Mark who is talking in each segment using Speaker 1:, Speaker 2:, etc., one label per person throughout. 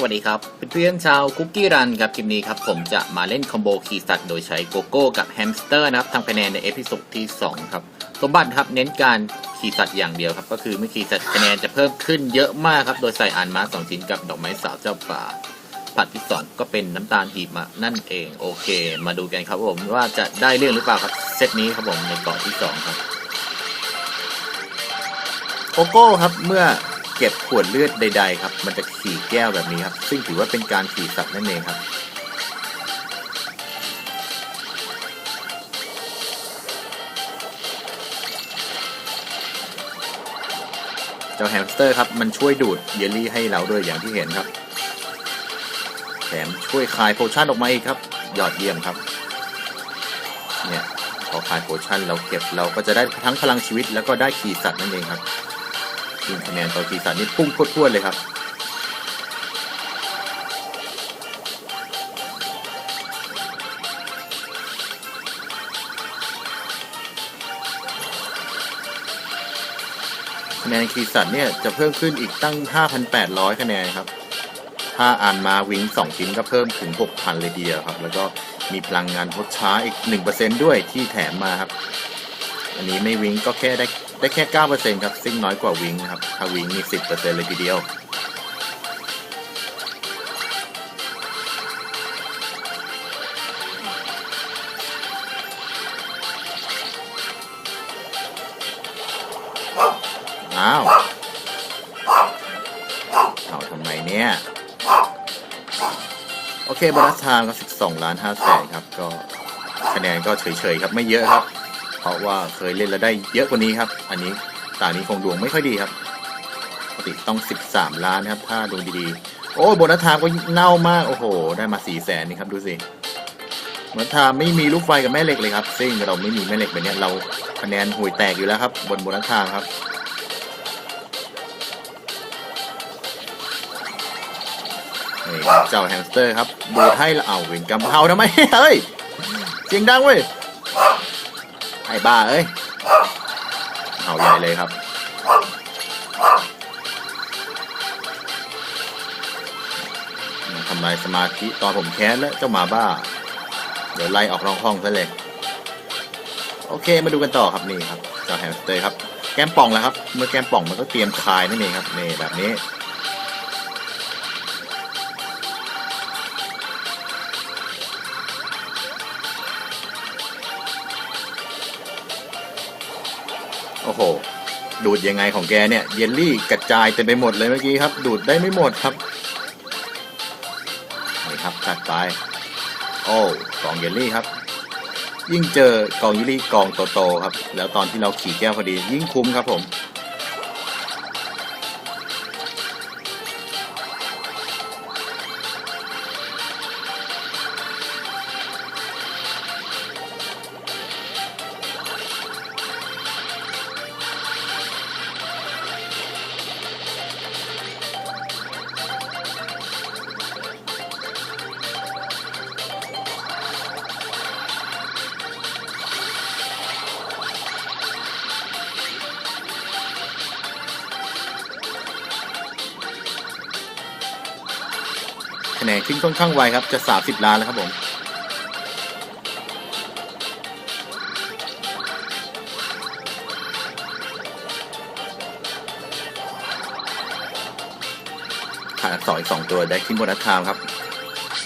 Speaker 1: สวัสดีครับเพื่อนๆชาวคุกกี้รันครับคลิปนี้ครับผมจะมาเล่นคอมโบคีสัตว์โดยใช้โกโก้กับแฮมสเตอร์นะครับทำคะแนนในเอพิโซดที่ 2 ครับสมบัติครับเน้นการคีสัตว์อย่างเดียวครับ ก็คือเมื่อคีสัตว์คะแนนจะเพิ่มขึ้นเยอะมากครับ โดยใส่อ่านมาสองชิ้นกับดอกไม้สาวเจ้าป่าผัดที่สองก็เป็นน้ำตาลหีบมานั่นเองโอเค มาดูกันครับผมว่าจะได้เรื่องหรือเปล่าครับเซตนี้ครับผมในเกาะที่สองครับโกโก้ครับเมื่อ เก็บขวดเลือดใด ๆ ครับ มันจะขี่แก้วแบบนี้ครับ ซึ่งถือว่าเป็นการขี่สัตว์นั่นเองครับเจ้าแฮมสเตอร์ครับมันช่วยดูดเยลลี่ให้เราด้วยอย่างที่เห็นครับ แถมช่วยคายโพชั่นออกมาอีกครับ ยอดเยี่ยมครับ เนี่ยพอคายโพชั่นเราเก็บเราก็จะได้ทั้งพลังชีวิตแล้วก็ได้ขี่สัตว์นั่นเองครับ ซึ่งคะแนนต่อขี่สัตว์นี่พุ่งพรวดๆเลยครับคะแนนขี่สัตว์เนี่ยจะเพิ่มขึ้นอีกตั้ง 5,800 คะแนนครับ ถ้าอ่านมาวิง2ชิ้นก็เพิ่มถึง 6,000 เลยทีเดียวครับ แล้วก็มีพลังงานลดช้าอีก 1%ด้วยที่แถมมาครับ อันนี้ไม่วิงก็แค่ได้ ได้แค่ 9%ครับ ซึ่งน้อยกว่าวิงครับ ถ้าวิงมี 10%เลยทีเดียว อ้าว เอาทำไมเนี่ย โอเคบอนัสไทม์ก็12 ล้าน5แสนครับ ก็คะแนนก็เฉยๆครับ ไม่เยอะครับ ราะว่าเคยเล่นแล้วได้เยอะกว่านี้ครับ อันนี้ตานี้คงดวงไม่ค่อยดีครับปกติต้อง 13 ล้านนะครับ ถ้าดวงดีๆ โอ้โบนัสไทม์ก็เน่ามาก โอ้โห ได้มา4แสนนี่ครับดูสิโบนัสไทม์ไม่มีลูกไฟกับแม่เหล็กเลยครับ ซึ่งเราไม่มีแม่เหล็กแบบนี้เราคะแนนห่วยแตกอยู่แล้วครับ บนโบนัสไทม์ครับเจ้าแฮมสเตอร์ครับดูดให้ละเอาเวนกำเฮาทำไมเฮ้ยเสียงดังเว้ย ไอ้บ้าเอ้ยเห่าใหญ่เลยครับทำลายสมาธิตอนผมแค้นแล้วเจ้าหมาบ้า เดี๋ยวไล่ออกนอกห้องซะเลย โอเคมาดูกันต่อครับนี่ครับเจ้าแฮมสเตอร์ครับ แก้มป่องแล้วครับ เมื่อแก้มป่องมันก็เตรียมคายนั่นเองครับนี่แบบนี้ ดูดยังไงของแกเนี่ยเยลลี่กระจายเต็มไปหมดเลยเมื่อกี้ครับ ดูดได้ไม่หมดครับนี่ครับตัดไป โอ้กล่องเยลลี่ครับ ยิ่งเจอกล่องเยลลี่กล่องโตๆครับ แล้วตอนที่เราขี่แก้วพอดียิ่งคุ้มครับผม นนขึ้นค่อนข้างไวครับ จะ30ล้านแล้วครับผม ขาดอักษรอีกสองตัวได้ขึ้นบนอัตามครับ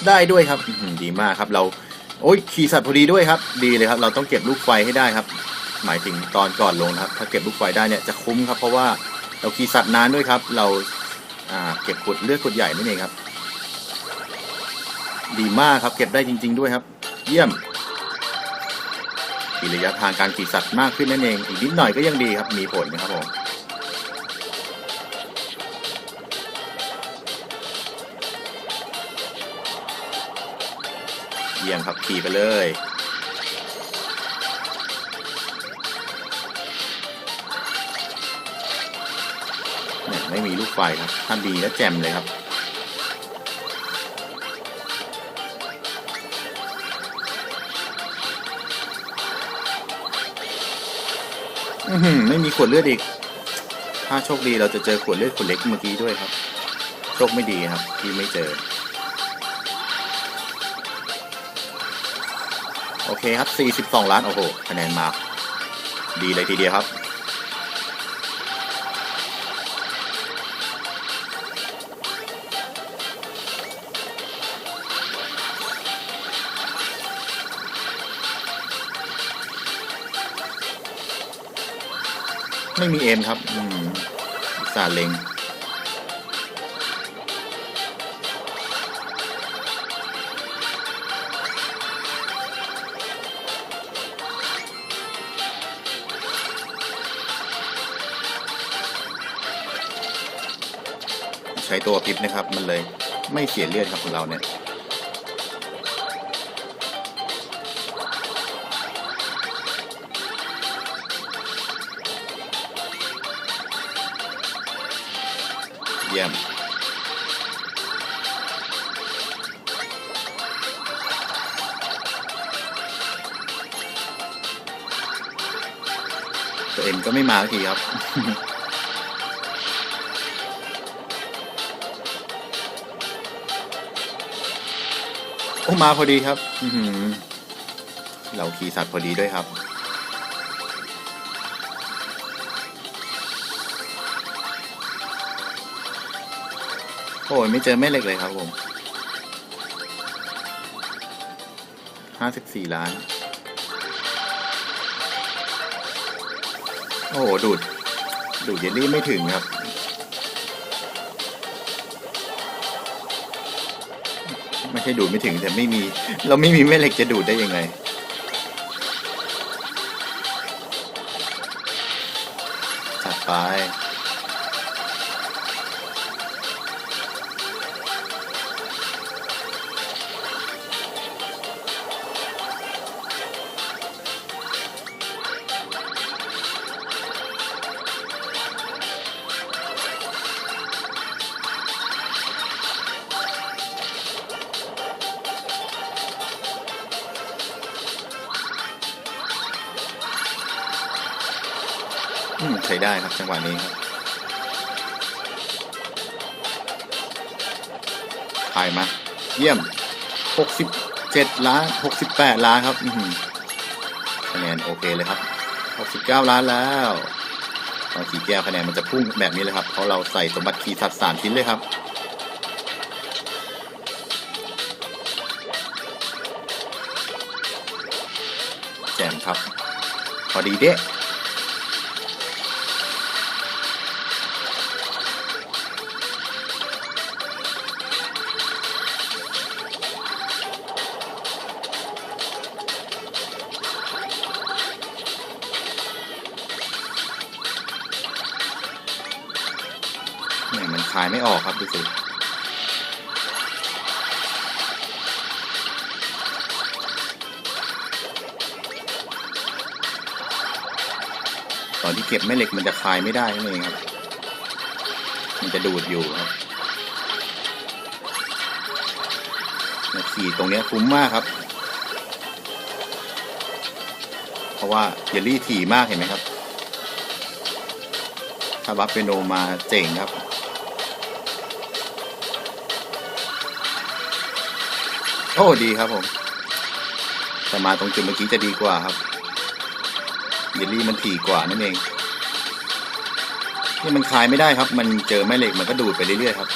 Speaker 1: ได้ด้วยครับดีมากครับ เรา โอ้ยขี่สัตว์พอดีด้วยครับ ดีเลยครับ เราต้องเก็บลูกไฟให้ได้ครับ หมายถึงตอนก่อนลงครับ ถ้าเก็บลูกไฟได้เนี่ยจะคุ้มครับ เพราะว่าเราขี่สัตว์นานด้วยครับ เราเก็บขวดเลือดขวดใหญ่นั่นเองครับ ดีมากครับเก็บได้จริง ๆ ด้วยครับ เยี่ยมมีระยะทางการขี่สัตว์มากขึ้นนั่นเอง อีกนิดหน่อยก็ยังดีครับ มีผลนะครับผมเยี่ยมครับขี่ไปเลยเนี่ยไม่มีลูกไฟครับ ถ้ามีแล้วแจ่มเลยครับ ไม่มีขวดเลือดอีก ถ้าโชคดีเราจะเจอขวดเลือดขวดเล็กเมื่อกี้ด้วยครับ โชคไม่ดีครับ ที่ไม่เจอ โอเคครับ 42 ล้าน โอ้โหคะแนนมา ดีเลยทีเดียวครับ ไม่มีเอ็มครับ อืมสาเล็งใช้ตัวพิบนะครับ มันเลยไม่เสียเลือดครับของเราเนี่ย เยี่ยมตัวเอ็มก็ไม่มาสักทีครับ โอ้มาพอดีครับอือหือเราขี่สัตว์พอดีด้วยครับ อ้ยไม่เจอแม่เหล็กเลยครับผมห้าสิบสี่ล้าน โอ้โหดูด ดูดเยลลี่ไม่ถึงครับ ไม่ใช่ดูดไม่ถึงแต่ไม่มี เราไม่มีแม่เหล็กจะดูดได้ยังไงจัดไป ใช้ได้ครับจังหวะนี้ครับถ่ายมา เยี่ยม 67 ล้าน 68 ล้านครับคะแนนโอเคเลยครับ 69 ล้านแล้วตอนขี่แก้วคะแนนมันจะพุ่งแบบนี้เลยครับ เพราะเราใส่สมบัติขี่สัตว์สามชิ้นเลยครับแจมครับ พอดีเด้ ไม่ออกครับดูสิตอนที่เก็บแม่เหล็กมันจะคลายไม่ได้นั่นเองครับ มันจะดูดอยู่ครับขี่ตรงนี้คุ้มมากครับ เพราะว่าเยลลี่ถี่มากเห็นไหมครับ ถ้าบัฟเปโนมาเจ๋งครับ โอ้ดีครับผมแต่มาตรงจุดเมื่อกี้จะดีกว่าครับเยลลี่มันถี่กว่านั่นเองนี่มันคลายไม่ได้ครับ มันเจอแม่เหล็กมันก็ดูดไปเรื่อยๆครับ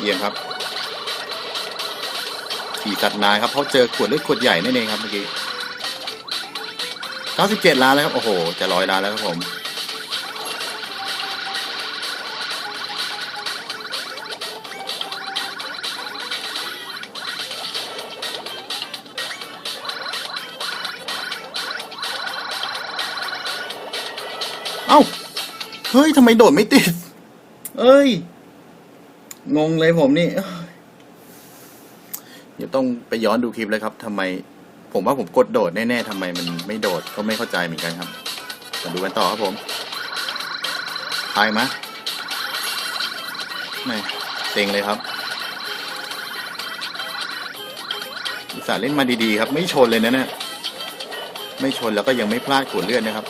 Speaker 1: เยี่ยมครับขี่ตัดนายครับเพราะเจอขวดเล็กขวดใหญ่นั่นเองครับเมื่อกี้97ล้านแล้วครับ โอ้โห จะร้อยล้านแล้วครับผมเอ้า เฮ้ย ทำไมโดดไม่ติด เอ้ย งงเลยผมนี่ เดี๋ยวต้องไปย้อนดูคลิปเลยครับทำไม ผมว่าผมกดโดดแน่ๆทำไมมันไม่โดดก็ไม่เข้าใจเหมือนกันครับมาดูกันต่อครับผมทายมะไม่เซ็งเลยครับอุตส่าห์เล่นมาดีๆครับ ไม่ชนเลยนะเนี่ยไม่ชนแล้วก็ยังไม่พลาดขวดเลือดนะครับ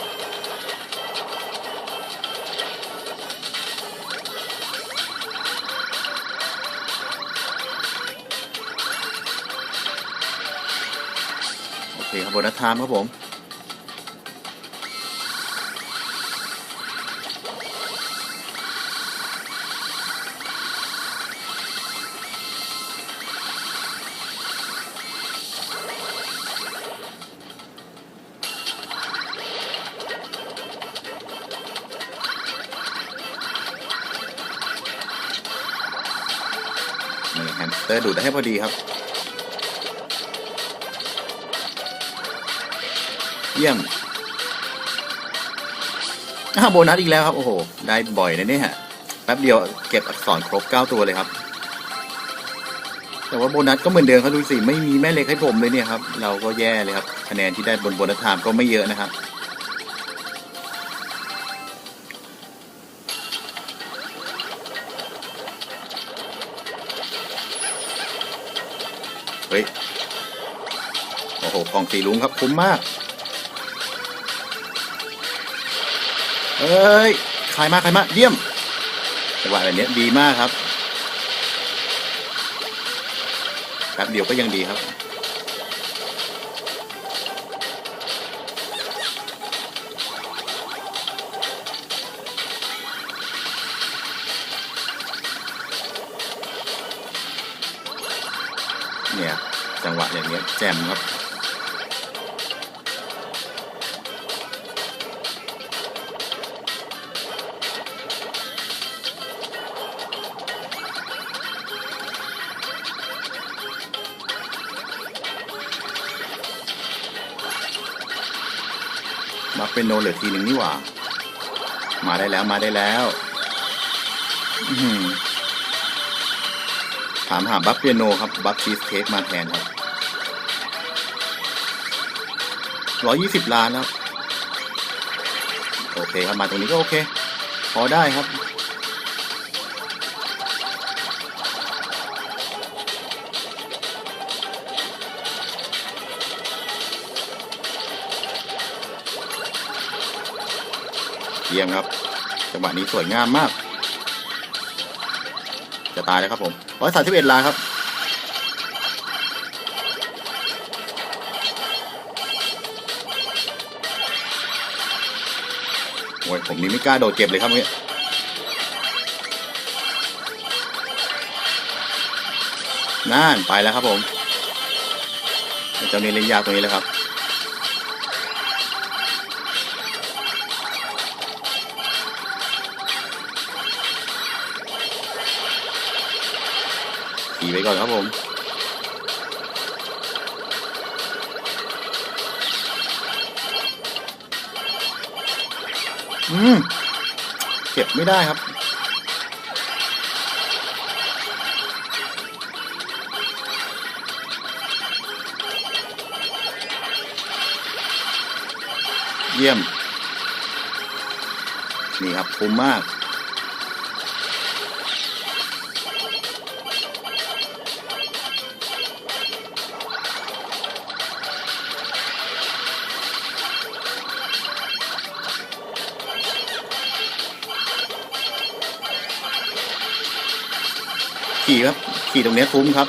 Speaker 1: คครับโบนัสไทม์ครับผมนี่แฮมสเตอร์ดูดได้ให้พอดีครับ เยี่ยมอาโบนัสอีกแล้วครับ โอ้โห ได้บ่อยนะเนี่ยแป๊บเดียวเก็บอักษรครบ 9 ตัวเลยครับ แต่ว่าโบนัสก็เหมือนเดิมครับดูสิไม่มีแม่เหล็กให้ผมเลยเนี่ยครับ เราก็แย่เลยครับคะแนนที่ได้บนโบนัสไทม์ก็ไม่เยอะนะครับเฮ้ย โอ้โหกล่องสีลุงครับ คุ้มมาก เอ้ยขายมาขายมาเยี่ยมจังหวะแบบนี้ดีมากครับแป๊บเดียวก็ยังดีครับ เนี่ย จังหวะอย่างเงี้ยแจ่มครับ เป็นโนเหลือทีหนึ่งนี่หว่า มาได้แล้วมาได้แล้วถามหาบัฟเปียโนครับบัฟชีสเค้กมาแทนครับร้อยยี่สิบล้านครับ โอเคครับ มาตรงนี้ก็โอเค พอได้ครับ เยี่ยมครับ จังหวะนี้สวยงามมาก จะตายแล้วครับผมร้อยสามสิบเอ็ดลาครับโอ้ยผมนี่ไม่กล้าโดดเก็บเลยครับเมื่อกี้นั่นไปแล้วครับผมเจ้านี่เล่นยากตรงนี้แล้วครับีไปก่อนครับผมอืมเก็บไม่ได้ครับ เยี่ยม นี่ครับคุ้มมาก ขี่ครับ ขี่ตรงนี้คุ้มครับ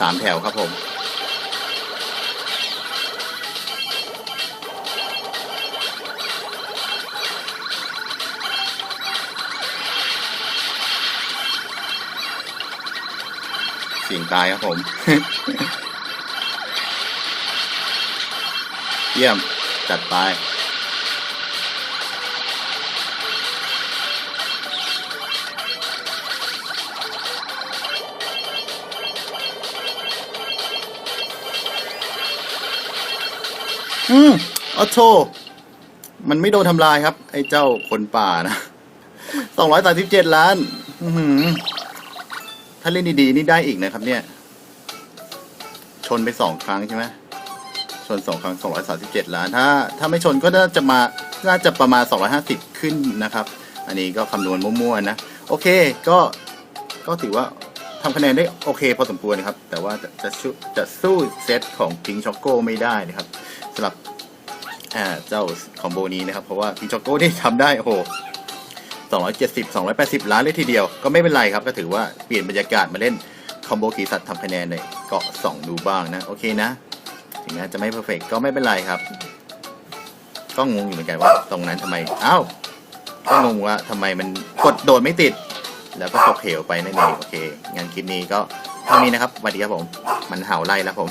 Speaker 1: สามแถวครับผมสียงตายครับผม เยี่ยม จัดไป อืมออโทมันไม่โดนทำลายครับ ไอ้เจ้าคนป่านะสองร้อยสาสิบเจ็ดล้าน อือหือถ้าเล่นดีๆ นี่ได้อีกนะครับ เนี่ย ชนไปสองครั้งใช่ไหมชนสองครั้งสองร้อยสาสิบเจ็ดล้าน ถ้า ถ้าไม่ชนก็น่าจะมา น่าจะประมาณสองร้อยห้าสิบขึ้นนะครับ อันนี้ก็คำนวณมั่วๆนะ โอเค ก็ ก็ถือว่าทำคะแนนได้โอเคพอสมควรนะครับ แต่ว่าจะจะสู้จะสู้เซตของพิงช็อกโกไม่ได้นะครับ สำหรับอ่าเจ้าคอมโบนี้นะครับ เพราะว่าพิงช็อกโกนี่ทำได้โอ้โห270 280 ล้านเลยทีเดียว ก็ไม่เป็นไรครับ ก็ถือว่าเปลี่ยนบรรยากาศมาเล่นคอมโบกีสัตว์ทำคะแนนในเกาะ2 ดูบ้างนะ โอเคนะ ถึงแม้จะไม่เพอร์เฟกก็ไม่เป็นไรครับ ก็งงอยู่เหมือนกันว่าตรงนั้นทำไม อ้าว ก็งงว่าทำไมมันกดโดดไม่ติด แล้วก็ตกเหวไปนั่นเอง โอเคงั้นคลิปนี้ก็เท่านี้นะครับสวัสดีครับผม มันเห่าไล่แล้วผม